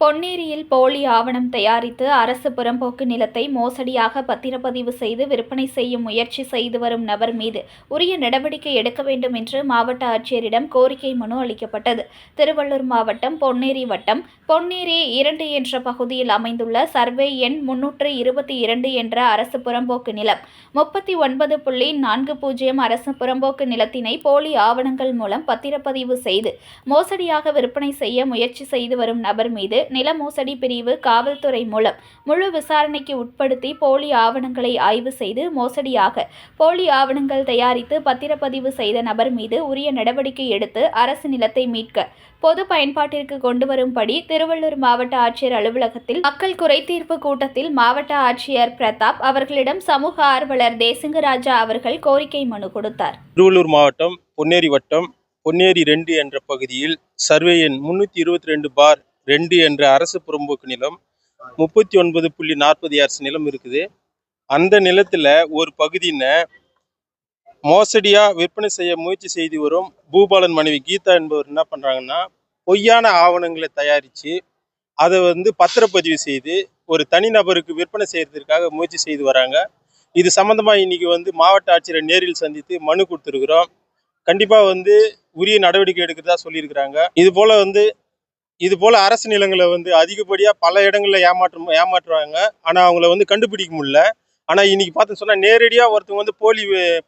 பொன்னேரியில் போலி ஆவணம் தயாரித்து அரசு புறம்போக்கு நிலத்தை மோசடியாக பத்திரப்பதிவு செய்து விற்பனை செய்யும் முயற்சி செய்து வரும் நபர் மீது உரிய நடவடிக்கை எடுக்க வேண்டும் என்று மாவட்ட ஆட்சியரிடம் கோரிக்கை மனு அளிக்கப்பட்டது. திருவள்ளூர் மாவட்டம் பொன்னேரி வட்டம் பொன்னேரி இரண்டு என்ற பகுதியில் அமைந்துள்ள சர்வே எண் முன்னூற்று இருபத்தி இரண்டு என்ற அரசு புறம்போக்கு நிலம். முப்பத்தி ஒன்பது புள்ளி நான்கு பூஜ்ஜியம் அரசு புறம்போக்கு நிலத்தினை போலி ஆவணங்கள் மூலம் பத்திரப்பதிவு செய்து மோசடியாக விற்பனை செய்ய முயற்சி செய்து வரும் நபர் மீது நில மோசடி பிரிவு காவல்துறை மூலம் முழு விசாரணைக்கு உட்படுத்தி போலி ஆவணங்களை ஆய்வு செய்து மோசடியாக போலி ஆவணங்கள் தயாரித்து பத்திரப்பதிவு செய்த நபர் மீது உரிய நடவடிக்கை எடுத்து அரசு நிலத்தை மீட்க பொது பயன்பாட்டிற்கு கொண்டு வரும்படி திருவள்ளூர் மாவட்ட ஆட்சியர் அலுவலகத்தில் மக்கள் குறைதீர்ப்பு கூட்டத்தில் மாவட்ட ஆட்சியர் பிரதாப் அவர்களிடம் சமூக ஆர்வலர் தேசிங்கராஜா அவர்கள் கோரிக்கை மனு கொடுத்தார். திருவள்ளூர் மாவட்டம் பொன்னேரி வட்டம் பொன்னேரி ரெண்டு என்ற பகுதியில் சர்வே எண் முன்னூற்றி இருபத்தி ரெண்டு பார் ரெண்டு என்ற அரசு புறம்போக்கு நிலம் முப்பத்தி ஒன்பது புள்ளி நாற்பது அரசு நிலம் இருக்குது. அந்த நிலத்தில் ஒரு பகுதியினை மோசடியாக விற்பனை செய்ய முயற்சி செய்து வரும் பூபாலன் மனைவி கீதா என்பவர் என்ன பண்ணுறாங்கன்னா பொய்யான ஆவணங்களை தயாரித்து அதை வந்து பத்திரப்பதிவு செய்து ஒரு தனிநபருக்கு விற்பனை செய்கிறதுக்காக முயற்சி செய்து வராங்க. இது சம்மந்தமாக இன்றைக்கி வந்து மாவட்ட ஆட்சியரை நேரில் சந்தித்து மனு கொடுத்துருக்குறோம். கண்டிப்பாக வந்து உரிய நடவடிக்கை எடுக்கிறதா சொல்லியிருக்கிறாங்க. இது போல் வந்து இது போல் அரசு நிலங்களை வந்து அதிகப்படியாக பல இடங்களில் ஏமாற்று ஏமாற்றுறாங்க. ஆனால் அவங்கள வந்து கண்டுபிடிக்க முடியல. ஆனால் இன்னைக்கு பார்த்து சொன்னால் நேரடியாக ஒருத்தவங்க வந்து போலி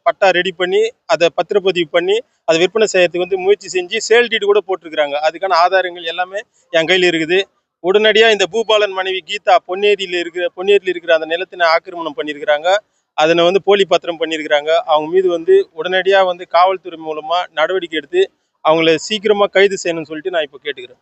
பட்டா ரெடி பண்ணி அதை பத்திரப்பதிவு பண்ணி அதை விற்பனை செய்யறதுக்கு வந்து முயற்சி செஞ்சு சேல் டீடு கூட போட்டிருக்கிறாங்க. அதுக்கான ஆதாரங்கள் எல்லாமே என் கையில் இருக்குது. உடனடியாக இந்த பூபாலன் மனைவி கீதா பொன்னேரியில் இருக்கிற பொன்னேரியில் இருக்கிற அந்த நிலத்தினை ஆக்கிரமணம் பண்ணியிருக்கிறாங்க. அதனை வந்து போலி பத்திரம் பண்ணியிருக்கிறாங்க. அவங்க மீது வந்து உடனடியாக வந்து காவல்துறை மூலமாக நடவடிக்கை எடுத்து அவங்கள சீக்கிரமாக கைது செய்யணும்னு சொல்லிட்டு நான் இப்போ கேட்டுக்கிறேன்.